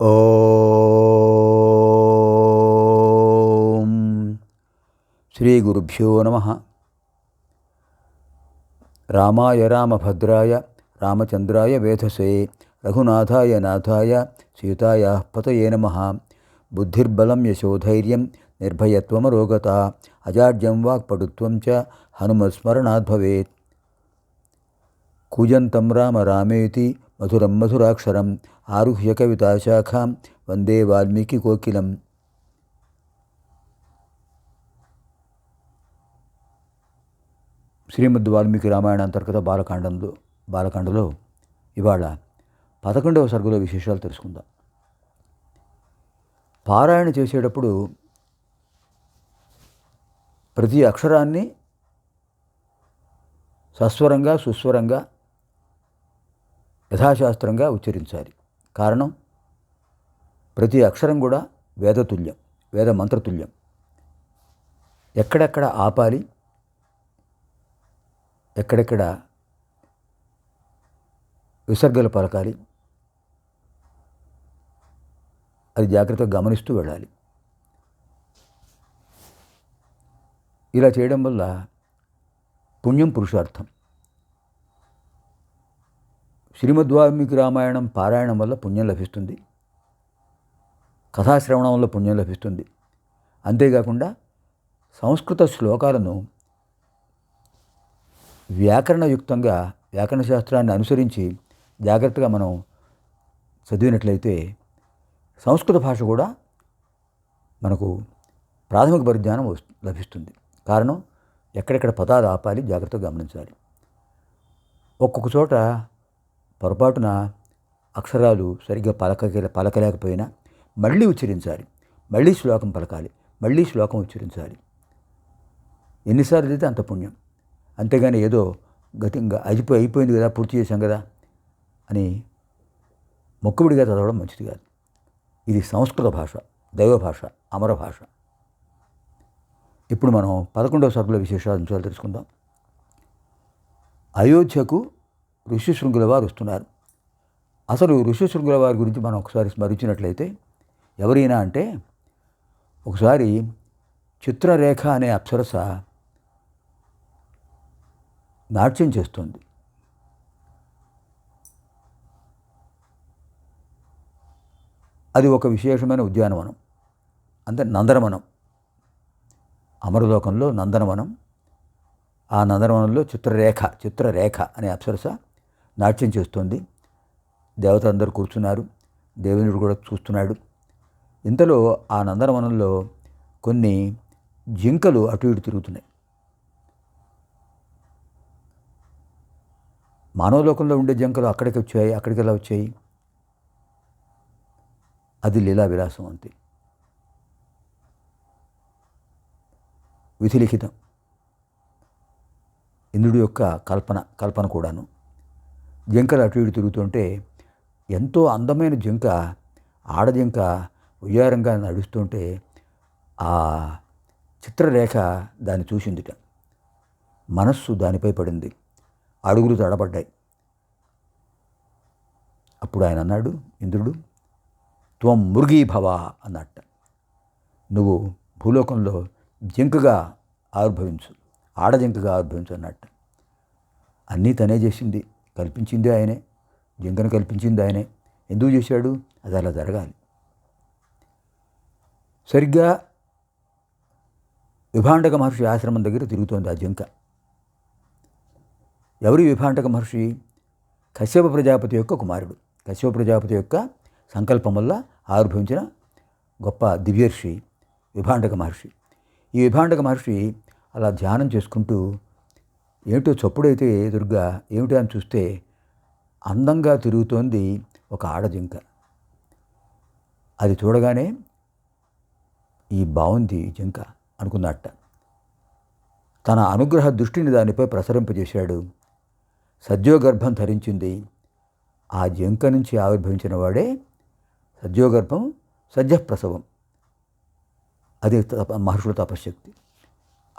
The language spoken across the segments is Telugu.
ఓం శ్రీ గురుభ్యో నమ. రామాయ రామభద్రాయ రామచంద్రాయ వేధసే రఘునాథాయ నాథాయ సీతాయ పతయే నమ. బుద్ధిర్బలం యశోధైర్యం నిర్భయత్వమరోగత అజాడ్యం వాక్పటుత్వం చ హనుమస్మరణాద్భవేత్. కుజంతం రామ రామేతి మధురం మధురాక్షరం ఆరుహ్య కవితాశాఖాం వందే వాల్మీకి కోకిలం. శ్రీమద్ వాల్మీకి రామాయణ అంతర్గత బాలకాండంలో బాలకాండలో ఇవాళ పదకొండవ సర్గలో విశేషాలు తెలుసుకుందాం. పారాయణ చేసేటప్పుడు ప్రతి అక్షరాన్ని సస్వరంగా సుస్వరంగా యథాశాస్త్రంగా ఉచ్చరించాలి. కారణం? ప్రతి అక్షరం కూడా వేదతుల్యం వేద మంత్రతుల్యం ఎక్కడెక్కడ ఆపాలి? ఎక్కడెక్కడ విసర్గలు పలకాలి? అది జాగ్రత్తగా గమనిస్తూ వెళ్ళాలి. ఇలా చేయడం వల్ల పుణ్యం పురుషార్థం. శ్రీమద్వాల్మీకి రామాయణం పారాయణం వల్ల పుణ్యం లభిస్తుంది. కథాశ్రవణం వల్ల పుణ్యం లభిస్తుంది. అంతేకాకుండా సంస్కృత శ్లోకాలను వ్యాకరణయుక్తంగా వ్యాకరణ శాస్త్రాన్ని అనుసరించి జాగ్రత్తగా మనం చదివినట్లయితే సంస్కృత భాష కూడా మనకు ప్రాథమిక పరిజ్ఞానం లభిస్తుంది. కారణం ఎక్కడెక్కడ పదాలు ఆపాలి జాగ్రత్తగా గమనించాలి. ఒక్కొక్క చోట పొరపాటున అక్షరాలు సరిగ్గా పలక పలకలేకపోయినా మళ్ళీ ఉచ్చరించాలి. మళ్ళీ శ్లోకం పలకాలి. మళ్ళీ శ్లోకం ఉచ్చరించాలి. ఎన్నిసార్లు అయితే అంత పుణ్యం. అంతేగాని ఏదో గతంగా అయిపోయి అయిపోయింది కదా పూర్తి చేశాం కదా అని మొక్కుబడిగా చదవడం మంచిది కాదు. ఇది సంస్కృత భాష దైవ భాష అమర భాష. ఇప్పుడు మనం పదకొండవ సభలో విశేషాలు తెలుసుకుందాం. అయోధ్యకు ఋషిశృంగుల వారు వస్తున్నారు. అసలు ఋషిశృంగుల వారి గురించి మనం ఒకసారి స్మరించినట్లయితే ఎవరైనా అంటే ఒకసారి చిత్రరేఖ అనే అప్సరస నాట్యం చేస్తుంది. అది ఒక విశేషమైన ఉద్యానవనం. అంటే నందనవనం. అమరలోకంలో నందనవనం. ఆ నందనవనంలో చిత్రరేఖ చిత్రరేఖ అనే అప్సరస నాట్యం చేస్తోంది. దేవత అందరూ కూర్చున్నారు. దేవునుడు కూడా చూస్తున్నాడు. ఇంతలో ఆ నందనవనంలో కొన్ని జింకలు అటు ఇటు తిరుగుతున్నాయి. మానవలోకంలో ఉండే జింకలు అక్కడికి వచ్చాయి అక్కడికి ఎలా వచ్చాయి? అది లీలా విలాసం అంతే. విధిలిఖితం. ఇంద్రుడి యొక్క కల్పన కల్పన కూడాను. జింకలు అటు ఇటు తిరుగుతుంటే ఎంతో అందమైన జింక ఆడజింక ఉయ్యారంగా నడుస్తుంటే ఆ చిత్రరేఖ దాన్ని చూసిందిట. మనస్సు దానిపై పడింది. అడుగులు తడబడ్డాయి. అప్పుడు ఆయన అన్నాడు ఇంద్రుడు త్వం మురుగీభవ అన్నట్ట. నువ్వు భూలోకంలో జింకగా ఆవిర్భవించు ఆడజింకగా ఆవిర్భవించు అన్నట్టు. అన్నీ తనే చేసింది. కల్పించింది ఆయనే. జింకను కల్పించింది ఆయనే. ఎందుకు చేశాడు? అది అలా జరగాలి. సరిగ్గా విభాండక మహర్షి ఆశ్రమం దగ్గర తిరుగుతోంది ఆ జింక. ఎవరి విభాండక మహర్షి? కశ్యప ప్రజాపతి యొక్క కుమారుడు. కశ్యప ప్రజాపతి యొక్క సంకల్పం వల్ల ఆవిర్భవించిన గొప్ప దివ్యర్షి విభాండక మహర్షి. ఈ విభాండక మహర్షి అలా ధ్యానం చేసుకుంటూ ఏమిటో చప్పుడైతే దుర్గా ఏమిటో అని చూస్తే అందంగా తిరుగుతోంది ఒక ఆడజింక. అది చూడగానే ఈ బాగుంది జింక అనుకున్నట్ట. తన అనుగ్రహ దృష్టిని దానిపై ప్రసరింపజేశాడు. సద్యోగర్భం ధరించింది. ఆ జింక నుంచి ఆవిర్భవించిన వాడే సద్యోగర్భం సద్యప్రసవం అది తప మహర్షుల తపశక్తి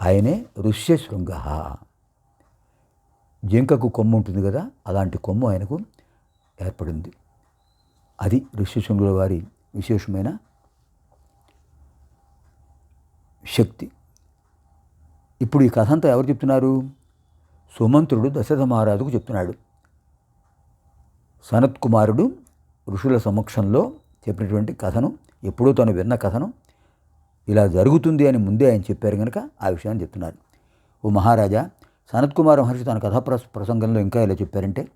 ఆయనే ఋష్యశృంగ. జింకకు కొమ్ము ఉంటుంది కదా అలాంటి కొమ్ము ఆయనకు ఏర్పడింది. అది ఋషిశృంగుల వారి విశేషమైన శక్తి. ఇప్పుడు ఈ కథ అంతా ఎవరు చెప్తున్నారు? సుమంత్రుడు దశరథ మహారాజుకు చెప్తున్నాడు. సనత్ కుమారుడు ఋషుల సమక్షంలో చెప్పినటువంటి కథను ఎప్పుడూ తను విన్న కథను ఇలా జరుగుతుంది అని ముందే ఆయన చెప్పారు కనుక ఆ విషయాన్ని చెప్తున్నారు. ఓ మహారాజా సనత్ కుమార్ మహర్షి తన కథా ప్రసంగంలో ఇంకా ఇలా చెప్పారంటే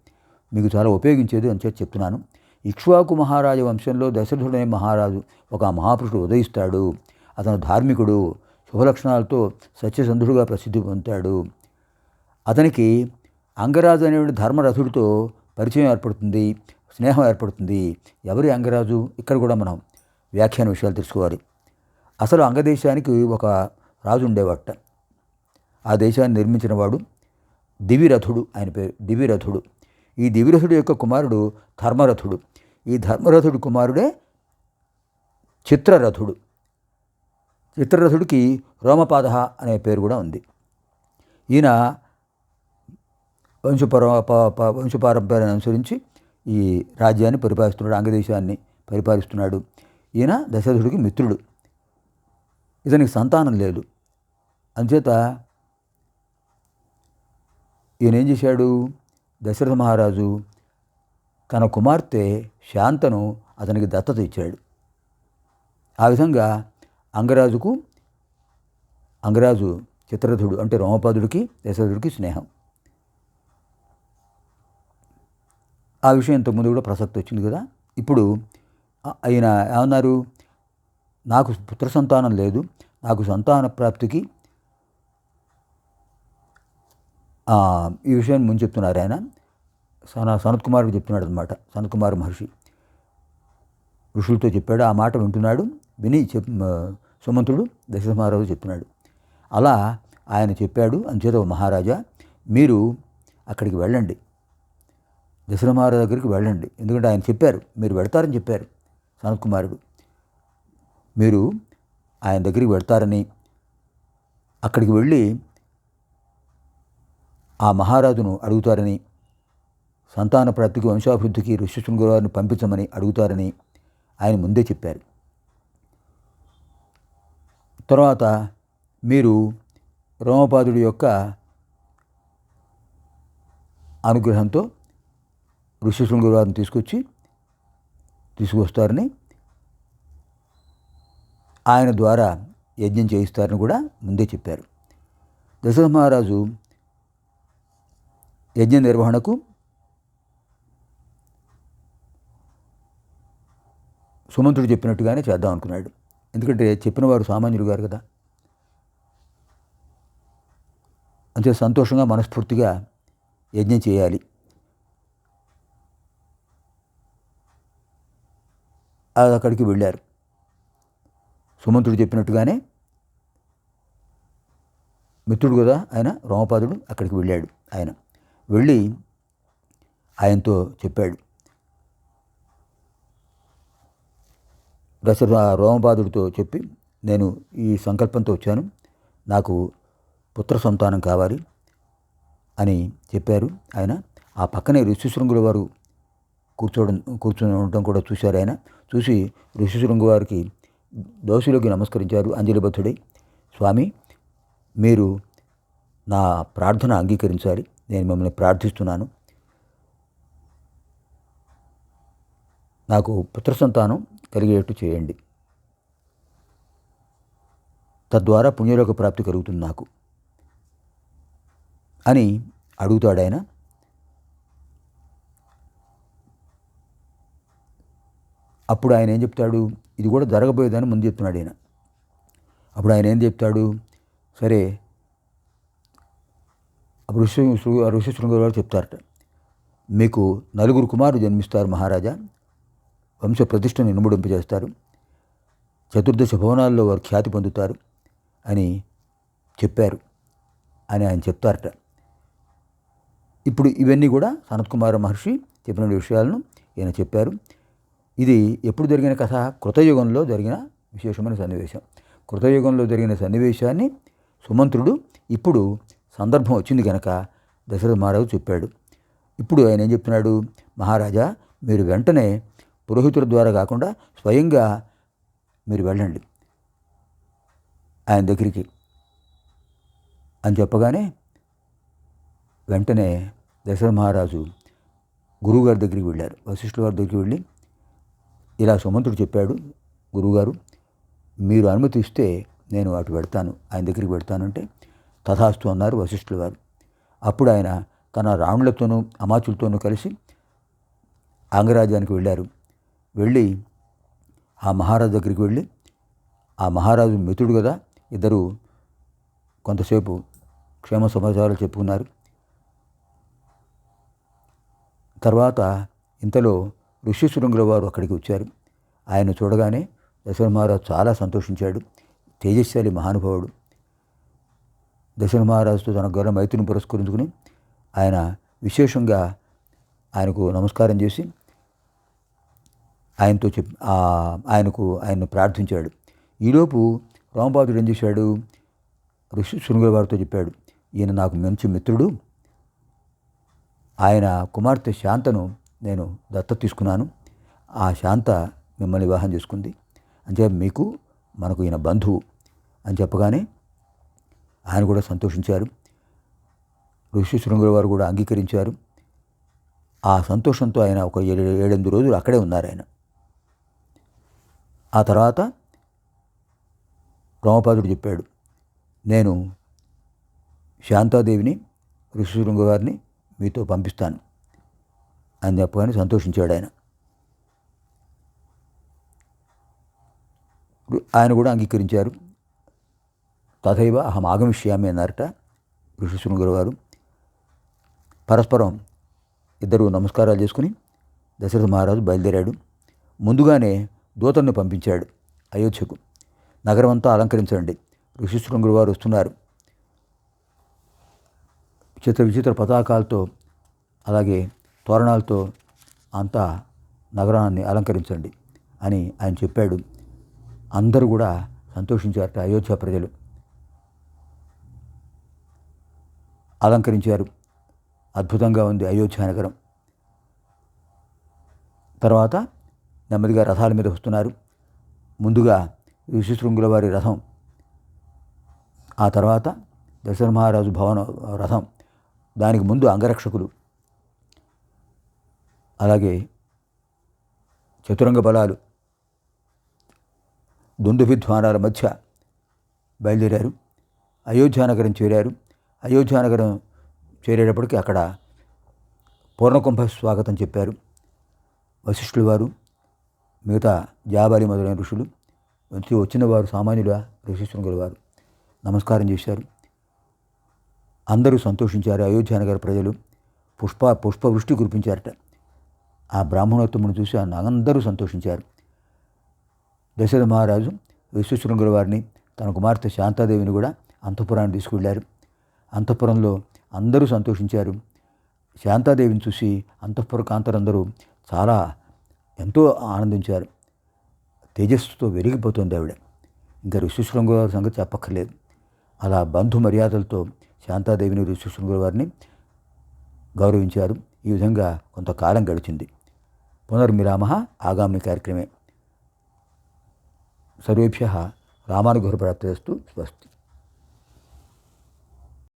మీకు చాలా ఉపయోగించేది అని చెప్పి చెప్తున్నాను. ఇక్ష్వాకు మహారాజ వంశంలో దశరథుడనే మహారాజు. ఒక మహాపురుషుడు ఉదయిస్తాడు. అతను ధార్మికుడు. శుభలక్షణాలతో సత్యసంధుడుగా ప్రసిద్ధి పొందుతాడు అతనికి అంగరాజు అనేటువంటి ధర్మరథుడితో పరిచయం ఏర్పడుతుంది. స్నేహం ఏర్పడుతుంది. ఎవరి అంగరాజు? ఇక్కడ కూడా మనం వ్యాఖ్యాన విషయాలు తెలుసుకోవాలి. అసలు అంగదేశానికి ఒక రాజు ఉండేవాట. ఆ దేశాన్ని నిర్మించిన వాడు దివిరథుడు ఆయన పేరు. దివిరథుడు. ఈ దివిరథుడు యొక్క కుమారుడు ధర్మరథుడు. ఈ ధర్మరథుడి కుమారుడే చిత్రరథుడు. చిత్రరథుడికి రోమపాద అనే పేరు కూడా ఉంది. ఈయన వంశపర ప- వంశపారంపర్యాన్ని అనుసరించి ఈ రాజ్యాన్ని పరిపాలిస్తున్నాడు అంగదేశాన్ని పరిపాలిస్తున్నాడు. ఈయన దశరథుడికి మిత్రుడు. ఇతనికి సంతానం లేదు. అంచేత ఈయన ఏం చేశాడు? దశరథ మహారాజు తన కుమార్తె శాంతను అతనికి దత్తత ఇచ్చాడు. ఆ విధంగా అంగరాజుకు అంగరాజు చిత్రరథుడు అంటే రోమపాదుడికి దశరథుడికి స్నేహం. ఆ విషయం ఇంతకుముందు కూడా ప్రసక్తి వచ్చింది కదా. ఇప్పుడు ఆయన ఏమన్నారు? నాకు పుత్ర సంతానం లేదు. నాకు సంతాన ప్రాప్తికి ఆ, ఈ విషయాన్ని ముందు చెప్తున్నారు ఆయన. సన సనత్ కుమార్కి చెప్తున్నాడు అనమాట సనత్ కుమార్ మహర్షి. ఋషులతో చెప్పాడు ఆ మాట వింటున్నాడు విని చెప్ సుమంతుడు దశరథ మహారాజు చెప్తున్నాడు. అలా ఆయన చెప్పాడు అంచేత "ఓ మహారాజా మీరు అక్కడికి వెళ్ళండి. దశరథ మహారాజు దగ్గరికి వెళ్ళండి. ఎందుకంటే ఆయన చెప్పారు మీరు వెడతారని చెప్పారు సనత్ కుమారుడు. మీరు ఆయన దగ్గరికి వెళ్తారని అక్కడికి వెళ్ళి ఆ మహారాజును అడుగుతారని సంతాన ప్రాప్తికి వంశాభివృద్ధికి ఋష్యశృంగ వారిని పంపించమని అడుగుతారని ఆయన ముందే చెప్పారు. తర్వాత మీరు రోమపాదుడి యొక్క అనుగ్రహంతో ఋష్యశృంగ వారిని తీసుకొచ్చి తీసుకొస్తారని ఆయన ద్వారా యజ్ఞం చేయిస్తారని కూడా ముందే చెప్పారు. దశరథ మహారాజు యజ్ఞ నిర్వహణకు సుమంతుడు చెప్పినట్టుగానే చేద్దాం అనుకున్నాడు. ఎందుకంటే చెప్పిన వారు సామాన్యుడు గారు కదా. అంతే సంతోషంగా మనస్ఫూర్తిగా యజ్ఞం చేయాలి. అది అక్కడికి వెళ్ళారు. సుమంతుడు చెప్పినట్టుగానే మిత్రుడు కదా ఆయన రోమపాదుడు అక్కడికి వెళ్ళాడు ఆయన. వెళ్ళి ఆయనతో చెప్పాడు. దశరథ రోమబాదుడితో చెప్పి నేను ఈ సంకల్పంతో వచ్చాను. నాకు పుత్ర సంతానం కావాలి అని చెప్పారు ఆయన. ఆ పక్కనే ఋషిశృంగుల వారు కూర్చోవడం కూర్చొని ఉండటం కూడా చూశారు ఆయన. చూసి ఋషిశృంగు వారికి దోషులకి నమస్కరించారు. అంజలిబద్ధుడై స్వామి మీరు నా ప్రార్థన అంగీకరించాలి. నేను మిమ్మల్ని ప్రార్థిస్తున్నాను. నాకు పుత్ర సంతానం కలిగేట్టు చేయండి. తద్వారా పుణ్యలోక ప్రాప్తి కలుగుతుంది నాకు. అని అడుగుతాడు ఆయన. అప్పుడు ఆయన ఏం చెప్తాడు? ఇది కూడా జరగబోయేదని ముందు చెప్తున్నాడు ఆయన అప్పుడు ఆయన ఏం చెప్తాడు? సరే అప్పుడు ఋషి ఋషి శృంగ వారు చెప్తారట మీకు నలుగురు కుమారులు జన్మిస్తారు మహారాజా. వంశ ప్రతిష్టను ఇనుముడింపజేస్తారు చతుర్దశ భవనాల్లో వారు ఖ్యాతి పొందుతారు అని చెప్పారు. అని ఆయన చెప్తారట. ఇప్పుడు ఇవన్నీ కూడా సనత్కుమార మహర్షి చెప్పిన విషయాలను ఈయన చెప్పారు. ఇది ఎప్పుడు జరిగిన కథ? కృతయుగంలో జరిగిన విశేషమైన సన్నివేశం. కృతయుగంలో జరిగిన సన్నివేశాన్ని సుమంత్రుడు ఇప్పుడు సందర్భం వచ్చింది కనుక దశరథ మహారాజు చెప్పాడు. ఇప్పుడు ఆయన ఏం చెప్తున్నాడు? మహారాజా మీరు వెంటనే పురోహితుల ద్వారా కాకుండా స్వయంగా మీరు వెళ్ళండి. ఆయన దగ్గరికి అని చెప్పగానే వెంటనే దశరథ మహారాజు గురువుగారి దగ్గరికి వెళ్ళారు. వశిష్ఠుల వారి దగ్గరికి వెళ్ళి ఇలా సుమంతుడు చెప్పాడు గురువుగారు మీరు అనుమతి ఇస్తే నేను అటు పెడతాను ఆయన దగ్గరికి పెడతానంటే తథాస్తు అన్నారు వశిష్ఠుల వారు. అప్పుడు ఆయన తన రాణులతోనూ అమాచులతోనూ కలిసి ఆంగరాజ్యానికి వెళ్ళారు. వెళ్ళి ఆ మహారాజు దగ్గరికి వెళ్ళి ఆ మహారాజు మిత్రుడు కదా ఇద్దరు కొంతసేపు క్షేమ సమాచారాలు చెప్పుకున్నారు. తర్వాత ఇంతలో ఋష్యశృంగుల వారు అక్కడికి వచ్చారు. ఆయన చూడగానే దశరథ మహారాజు చాలా సంతోషించాడు. తేజస్శాలి మహానుభావుడు. దశరథ మహారాజుతో తన గొర్రె మైత్రిని పురస్కరించుకుని ఆయన విశేషంగా ఆయనకు నమస్కారం చేసి ఆయనతో చెప్ ఆయనకు ఆయన్ను ప్రార్థించాడు. ఈలోపు రామపాదుడు ఏం చేశాడు? ఋషి శృంగుల వారితో చెప్పాడు ఈయన నాకు మంచి మిత్రుడు. ఆయన కుమార్తె శాంతను నేను దత్త తీసుకున్నాను. ఆ శాంత మిమ్మల్ని వివాహం చేసుకుంది. అని చెప్పి మీకు మనకు ఈయన బంధువు అని చెప్పగానే ఆయన కూడా సంతోషించారు. ఋషి శృంగుల వారు కూడా అంగీకరించారు. ఆ సంతోషంతో ఆయన ఒక ఏడు ఏడెనిమిది రోజులు అక్కడే ఉన్నారు ఆయన. ఆ తర్వాత రామపాదుడు చెప్పాడు నేను శాంతాదేవిని ఋషిశృంగ గారిని మీతో పంపిస్తాను. అని చెప్పగానే సంతోషించాడు ఆయన. ఆయన కూడా అంగీకరించారు. తథైవ అహం ఆగమిష్యామి అన్నారట ఋషిశృంగుల వారు పరస్పరం ఇద్దరు నమస్కారాలు చేసుకుని దశరథ మహారాజు బయలుదేరాడు. ముందుగానే దూతను పంపించాడు అయోధ్యకు. నగరం అంతా అలంకరించండి. ఋషిశృంగుల వారు వస్తున్నారు. చిత్ర విచిత్ర పతాకాలతో అలాగే తోరణాలతో అంతా నగరాన్ని అలంకరించండి అని ఆయన చెప్పాడు. అందరూ కూడా సంతోషించారట అయోధ్య ప్రజలు. అలంకరించారు. అద్భుతంగా ఉంది అయోధ్య నగరం. తర్వాత నెమ్మదిగా రథాల మీద వస్తున్నారు. ముందుగా ఋషిశృంగుల వారి రథం. ఆ తర్వాత దశరథ మహారాజు భవన రథం. దానికి ముందు అంగరక్షకులు. అలాగే చతురంగ బలాలు. దుందు విధ్వానాల మధ్య బయలుదేరారు. అయోధ్యానగరం చేరారు. అయోధ్యానగరం చేరేటప్పటికి అక్కడ పూర్ణకుంభ స్వాగతం చెప్పారు. వశిష్ఠులు వారు మిగతా జాబాలి మొదలైన ఋషులు వచ్చి వచ్చిన వారు సామాన్యుల ఋషిశృంగుల వారు నమస్కారం చేశారు. అందరూ సంతోషించారు. అయోధ్యానగర ప్రజలు పుష్ప పుష్పవృష్టి కురిపించారట. ఆ బ్రాహ్మణోత్తమును చూసి అందరూ సంతోషించారు. దశరథ మహారాజు విశ్వశృంగుల వారిని తన కుమార్తె శాంతాదేవిని కూడా అంతఃపురాన్ని తీసుకువెళ్ళారు. అంతఃపురంలో అందరూ సంతోషించారు. శాంతాదేవిని చూసి అంతఃపుర కాంతరందరూ చాలా ఎంతో ఆనందించారు. తేజస్సుతో వెలిగిపోతుంది ఆవిడ. ఇంకా ఋషిశృంగుల వారి సంగతి చెప్పక్కర్లేదు. అలా బంధు మర్యాదలతో శాంతాదేవిని ఋషిశృంగుల వారిని గౌరవించారు. ఈ విధంగా కొంతకాలం గడిచింది. పునర్మిరామ ఆగామి కార్యక్రమే. సర్వేభ్య రామానుగ్రహ ప్రాప్తిస్తూ స్వస్తి.